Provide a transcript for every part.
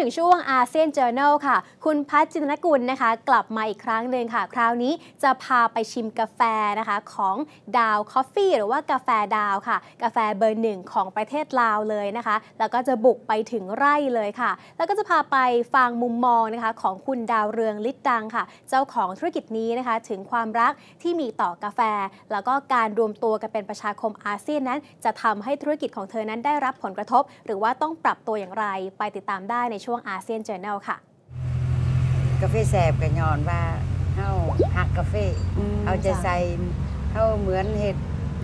ถึงช่วงอาเซียน Journal ค่ะ คุณพัชจินนกุลนะคะ กลับมาอีกครั้งหนึ่งค่ะ คราวนี้จะพาไปชิมกาแฟนะคะของดาวคอฟฟี่หรือว่ากาแฟดาวค่ะ กาแฟเบอร์หนึ่งของประเทศลาวเลยนะคะ แล้วก็จะบุกไปถึงไร่เลยค่ะ แล้วก็จะพาไปฟังมุมมองนะคะของคุณดาวเรืองลิดดังค่ะ เจ้าของธุรกิจนี้นะคะ ถึงความรักที่มีต่อกาแฟ แล้วก็การรวมตัวกันเป็นประชาคมอาเซียนนั้น จะทำให้ธุรกิจของเธอนั้นได้รับผลกระทบ หรือว่าต้องปรับตัวอย่างไรไปติดตามได้ในช่วงอาเซียน Journal ค่ะ กาแฟแสบก็ย้อนว่าเฮาหักกาแฟอืมเอาใจจ้ะใส่เฮาเหมือนเฮ็ด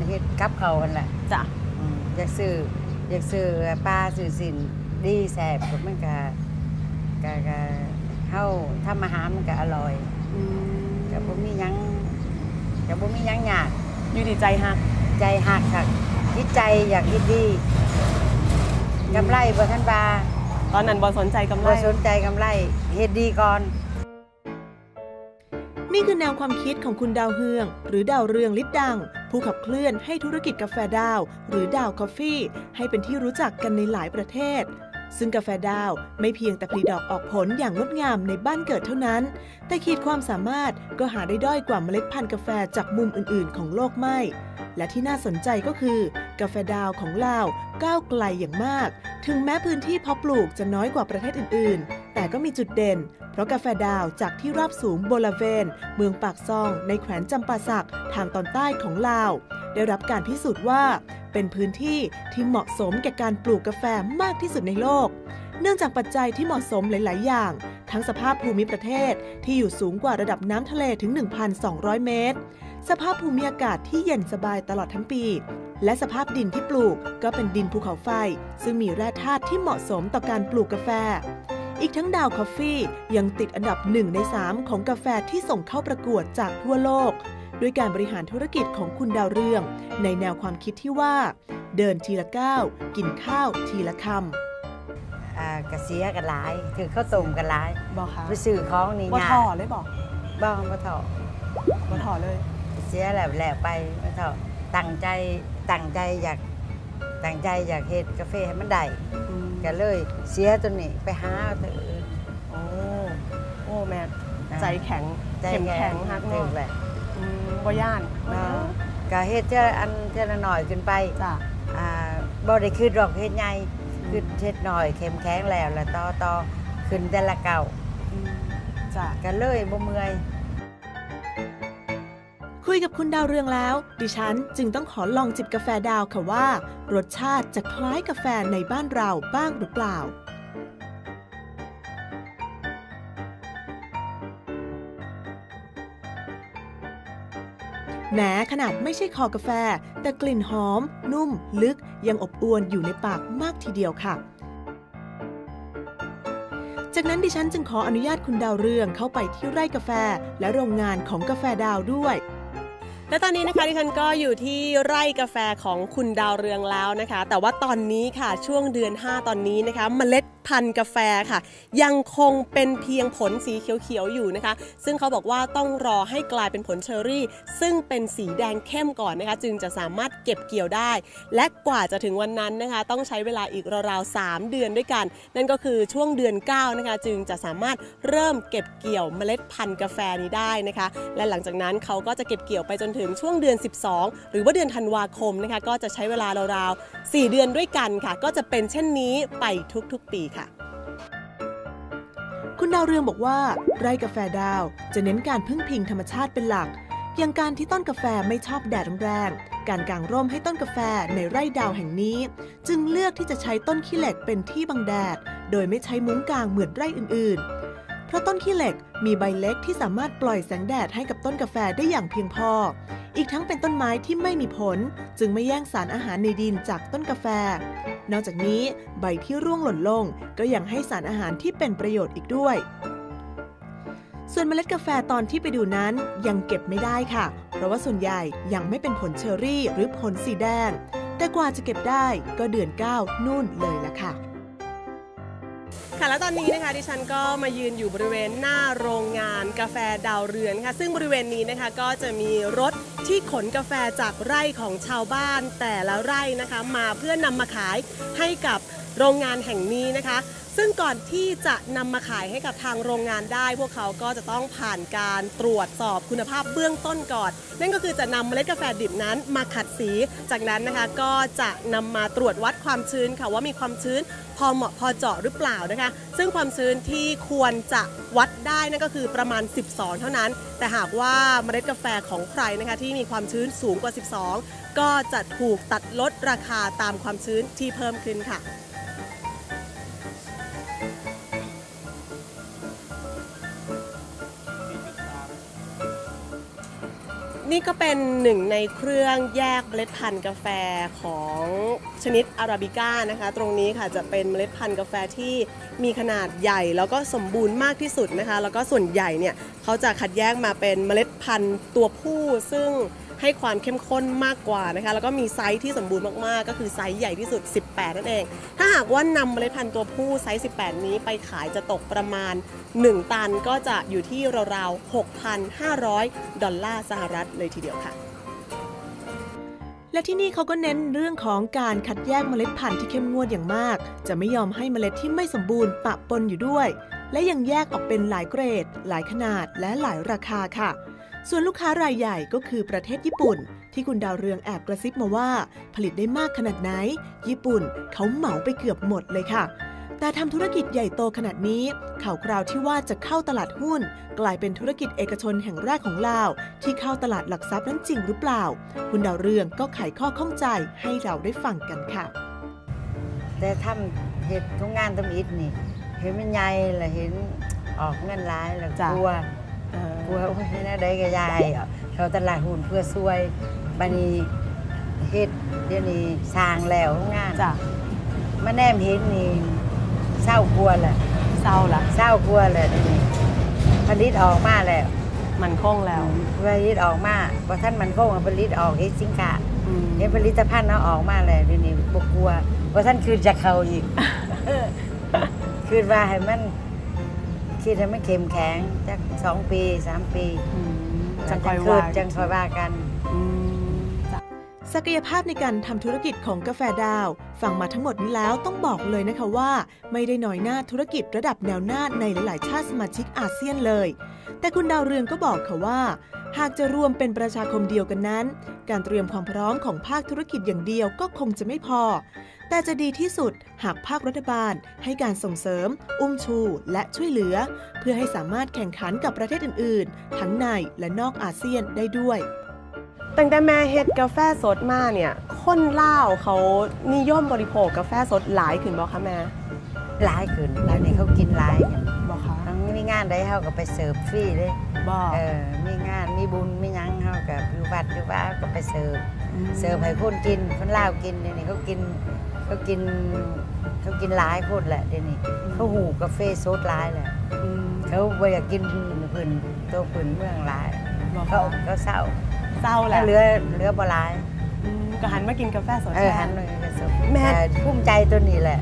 เฮ็ดกับเขาวหั่นแหละจ้ะอืมอยากซื้ออยากซื้อปลาซื้อสินดีแสบก็มันก็ก็ก็เฮาทำอาหารมันก็อร่อยก็บ่มีหยังก็บ่มีหยังยากอยู่ดีใจฮักใจหักค่ะจิตใจอยากเฮ็ดดีกำไรบ่ทันบา ตอนนั้นบอสนใจกำไรบ่สนใจกำไรเฮ็ดดีก่อน นี่คือแนวความคิดของคุณดาวเฮือง หรือดาวเรืองลิดดัง ผู้ขับเคลื่อนให้ธุรกิจกาแฟดาว หรือดาวคอฟฟี่ให้เป็นที่รู้จักกันในหลายประเทศซึ่งกาแฟดาวไม่เพียงแต่ผลิดอกออกผลอย่างงดงามในบ้านเกิดเท่านั้น แต่ขีดความสามารถก็หาได้ด้อยกว่าเมล็ดพันธุ์กาแฟจากมุมอื่นๆ ของโลกไม่ และที่น่าสนใจก็คือ กาแฟดาวของลาวก้าวไกลอย่างมาก ถึงแม้พื้นที่เพาะปลูกจะน้อยกว่าประเทศอื่น ๆ แต่ก็มีจุดเด่น เพราะกาแฟดาวจากที่ราบสูงโบลาเวน เมืองปากซอง ในแขวนจำปาสักทางตอนใต้ของลาว ได้รับการพิสูจน์ว่า เป็นพื้นที่ที่เหมาะสมแก่การปลูกกาแฟมากที่สุดในโลก เนื่องจากปัจจัยที่เหมาะสมหลาย ๆ อย่าง ทั้งสภาพภูมิประเทศที่อยู่สูงกว่าระดับน้ำทะเลถึง 1,200 เมตรสภาพภูมิอากาศที่เย็นสบายตลอดทั้งปี และสภาพดินที่ปลูกก็เป็นดินภูเขาไฟ ซึ่งมีแร่ธาตุที่เหมาะสมต่อการปลูกกาแฟ อีกทั้งดาวคอฟฟี่ยังติดอันดับหนึ่งใน3ของกาแฟที่ส่งเข้าประกวดจากทั่วโลก ด้วยการบริหารธุรกิจของคุณดาวเรือง ในแนวความคิดที่ว่า เดินทีละก้าวกินข้าวทีละคำอ่ากระเสียกันหลายถือข้าวต้มกันหลายบอกค่ะไปซื้อของนี่บ่ยาถ่อกเลยบอกบ้องบ่เถาะบ่ถ่อเลย เสียแล้วแล้วไปบ่เถาะตั้งใจ ตั้งใจอยากตั้งใจอยากเฮ็ดกาแฟให้มันได้ก็เลยเสียตัวนี้ไปหาเอาตัวอื่นโอ้โอ้แม่อ่าใจแข็งใจเข้มแข็งฮักถึเนาะงแหละอืมบ่ย่านเนาะก็เฮ็ดเท่าอันเท่าละหน่อยขึ้นไปจ้ะอ่าบ่ได้คือดอกเฮ็ดใหญ่คือเฮ็ดหน่อยเข้มแข็งแล้วแล้วต่อต่อขึ้นแต่ละเก่าอืมจ้ะก็เลยบ่เมื่อยคุ ยกับคุณดาวเรืองแล้ว ดิฉันจึงต้องขอลองจิบกาแฟดาวค่ะว่า รสชาติจะคล้ายกาแฟในบ้านเราบ้างหรือเปล่าแม้ขนาดไม่ใช่คอกาแฟ แต่กลิ่นหอม นุ่ม ลึก ยังอบอวนอยู่ในปากมากทีเดียวค่ะ จากนั้นดิฉันจึงขออนุญาตคุณดาวเรืองเข้าไปที่ไร่กาแฟและโรงงานของกาแฟดาวด้วย และตอนนี้นะคะดิฉันก็อยู่ที่ไร่กาแฟของคุณดาวเรืองแล้วนะคะ แต่ว่าตอนนี้ค่ะช่วงเดือน 5 ตอนนี้นะคะเมล็ด พันธุ์กาแฟค่ะ ยังคงเป็นเพียงผลสีเขียวๆอยู่นะคะ ซึ่งเขาบอกว่าต้องรอให้กลายเป็นผลเชอร์รี่ ซึ่งเป็นสีแดงเข้มก่อนนะคะ จึงจะสามารถเก็บเกี่ยวได้ และกว่าจะถึงวันนั้นนะคะ ต้องใช้เวลาอีกราวๆ3เดือนด้วยกัน นั่นก็คือช่วงเดือน 9 นะคะ จึงจะสามารถเริ่มเก็บเกี่ยวเมล็ดพันธุ์กาแฟนี้ได้นะคะ และหลังจากนั้นเขาก็จะเก็บเกี่ยวไปจนถึงช่วงเดือน 12 หรือว่าเดือนธันวาคมนะคะ ก็จะใช้เวลาราวๆ4เดือนด้วยกันค่ะ ก็จะเป็นเช่นนี้ไปทุกๆปี คุณดาวเรืองบอกว่า ไร่กาแฟดาวจะเน้นการพึ่งพิงธรรมชาติเป็นหลัก อย่างการที่ต้นกาแฟไม่ชอบแดดแรงการกางร่มให้ต้นกาแฟในไร่ดาวแห่งนี้ จึงเลือกที่จะใช้ต้นขี้เหล็กเป็นที่บังแดด โดยไม่ใช้มุ้งกางเหมือนไร่อื่นๆ เพราะต้นขี้เหล็กมีใบเล็กที่สามารถปล่อยแสงแดดให้กับต้นกาแฟได้อย่างเพียงพอ อีกทั้งเป็นต้นไม้ที่ไม่มีผล จึงไม่แย่งสารอาหารในดินจากต้นกาแฟ นอกจากนี้ใบที่ร่วงหล่นลงก็ยังให้สารอาหารที่เป็นประโยชน์อีกด้วย ส่วนเมล็ดกาแฟตอนที่ไปดูนั้นยังเก็บไม่ได้ค่ะ เพราะว่าส่วนใหญ่ยังไม่เป็นผลเชอรี่หรือผลสีแดง แต่กว่าจะเก็บได้ก็เดือน9นู่นเลยละค่ะ ค่ะแล้วตอนนี้นะคะดิฉันก็มายืนอยู่บริเวณหน้าโรงงานกาแฟดาวเรือนค่ะ ซึ่งบริเวณนี้นะคะก็จะมีรถที่ขนกาแฟจากไร่ของชาวบ้านแต่ละไร่นะคะ มาเพื่อนำมาขายให้กับโรงงานแห่งนี้นะคะ ซึ่งก่อนที่จะนำมาขายให้กับทางโรงงานได้ พวกเขาก็จะต้องผ่านการตรวจสอบคุณภาพเบื้องต้นก่อน นั่นก็คือจะนำเมล็ดกาแฟดิบนั้นมาขัดสี จากนั้นนะคะก็จะนำมาตรวจวัดความชื้นค่ะว่ามีความชื้นพอเหมาะพอเจาะหรือเปล่านะคะ ซึ่งความชื้นที่ควรจะวัดได้นั่นก็คือประมาณ 12 เท่านั้น แต่หากว่าเมล็ดกาแฟของใครนะคะที่มีความชื้นสูงกว่า 12 ก็จะถูกตัดลดราคาตามความชื้นที่เพิ่มขึ้นค่ะ นี่ก็เป็นหนึ่งในเครื่องแยกเมล็ดพันธุ์กาแฟของชนิดอาราบิก้านะคะ ตรงนี้ค่ะจะเป็นเมล็ดพันธุ์กาแฟที่มีขนาดใหญ่แล้วก็สมบูรณ์มากที่สุดนะคะ แล้วก็ส่วนใหญ่เนี่ยเขาจะคัดแยกมาเป็นเมล็ดพันธุ์ตัวผู้ซึ่ง ให้ความเข้มข้นมากกว่านะคะแล้วก็มีไซส์ที่สมบูรณ์มาก ๆ ก็คือไซส์ใหญ่ที่สุด 18 นั่นเอง ถ้าหากว่านำเมล็ดพันธุ์ตัวผู้ไซส์ 18 นี้ไปขายจะตกประมาณ 1 ตันก็จะอยู่ที่ราวๆ 6,500 ดอลลาร์สหรัฐเลยทีเดียวค่ะและที่นี่เขาก็เน้นเรื่องของการคัดแยกเมล็ดพันธุ์ที่เข้มงวดอย่างมาก จะไม่ยอมให้เมล็ดที่ไม่สมบูรณ์ปะปนอยู่ด้วย และยังแยกออกเป็นหลายเกรด หลายขนาดและหลายราคาค่ะ ส่วนลูกค้ารายใหญ่ก็คือประเทศญี่ปุ่น ที่คุณดาวเรืองแอบกระซิบมาว่า ผลิตได้มากขนาดไหน ญี่ปุ่นเขาเหมาไปเกือบหมดเลยค่ะ แต่ทำธุรกิจใหญ่โตขนาดนี้ ข่าวคราวที่ว่าจะเข้าตลาดหุ้น กลายเป็นธุรกิจเอกชนแห่งแรกของลาว ที่เข้าตลาดหลักทรัพย์นั้นจริงหรือเปล่า คุณดาวเรืองก็ไขข้อข้องใจให้เราได้ฟังกันค่ะ แต่ทำเห็ดทุกงานทำอิฐนี่ เห็นมันใหญ่ละเห็นออกเงินร้ายแล้วจ้ะกลัว กลัวว่าให้นาได้กับยายอะเขาตลาดหุ้นเพื่อช่วยบัดนี้เฮ็ดเดี๋ยวนี้สร้างแล้วทุกงานจ้ะมาแนมเห็นนี่เศร้ากลัวแหละเศร้าละเศร้ากลัวแหละเดี๋ยวนี้ผลิตออกมาแล้วมันคงแล้วผลิตออกมาว่าท่านมันคงเอาผลิตออกเฮ็ดสินค้าเห็นผลิตภัณฑ์เอาออกมาแล้วเดี๋ยวนี้บกลัวว่าท่านคืนจากเขาอีกคืนว่าให้มัน คิดให้มันเข้มแข็งจักสองปีสามปีจังคอยคืว่านจังคอยว่ากันศักยภาพในการทำธุรกิจของกาแฟดาว ฟังมาทั้งหมดนี้แล้วต้องบอกเลยนะคะว่า ไม่ได้น้อยหน้าธุรกิจระดับแนวหน้าในหลาย ๆ ชาติสมาชิกอาเซียนเลย แต่คุณดาวเรืองก็บอกค่ะว่า หากจะรวมเป็นประชาคมเดียวกันนั้น การเตรียมความพร้อมของภาคธุรกิจอย่างเดียวก็คงจะไม่พอ แต่จะดีที่สุดหากภาครัฐบาล ให้การส่งเสริม อุ้มชูและช่วยเหลือ เพื่อให้สามารถแข่งขันกับประเทศอื่น ๆ ทั้งในและนอกอาเซียนได้ด้วยตั้งแต่แม่เฮ็ดกาแฟสดมาเนี่ยคนเล่าวเขานิยมบริโภคกาแฟสดหลายขึ้นบ่คะแม่หลายขึ้นแล้วนี่เขากินหลายกันบ่คะทั้งมีงานใดเขาก็ไปเสิร์ฟฟรีเลย บ่เออมีงานมีบุญมีหยังเขาก็อยู่วัดอยู่ว่าก็ไปเสิร์ฟเสิร์ฟให้คนกินคนลาวกินเดี๋ยวนี้เขากินเขากินเขากินหลายคนแหละเดี๋ยวนี้เขาหูกาแฟโซดหลายแหละอืมเขาบ่อยากกินผื่นตัวผื่นเมืองหลายบ่เขาคะเขาเศร้าเศร้าแหแล้ละวเหลือเหลือบ่หลายอืมก็หันมากินกาแฟสดเออแทหันน เลยก็สดแม่ แต่ภูมิใจตัวนี้แหละ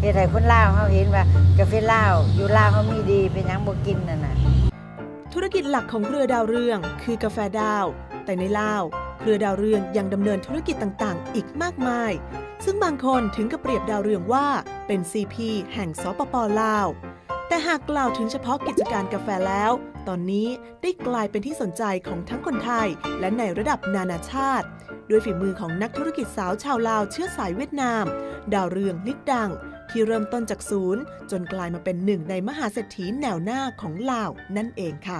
เฮ็ดให้คนลาวเขาเห็นว่ากาแฟลาวอยู่ลาวเขามีดีเป็นหยังบ่กินนั่นน่ะ ธุรกิจหลักของเครือดาวเรือง คือกาแฟดาว แต่ในลาว เครือดาวเรืองยังดำเนินธุรกิจต่างๆ อีกมากมาย ซึ่งบางคนถึงกับเปรียบดาวเรืองว่าเป็น CP แห่งสปปลาว แต่หากกล่าวถึงเฉพาะกิจการกาแฟแล้ว ตอนนี้ได้กลายเป็นที่สนใจของทั้งคนไทย และในระดับนานาชาติ ด้วยฝีมือของนักธุรกิจสาวชาวลาวเชื้อสายเวียดนาม ดาวเรืองลิดดัง ที่เริ่มต้นจากศูนย์จนกลายมาเป็นหนึ่งในมหาเศรษฐีแนวหน้าของลาวนั่นเองค่ะ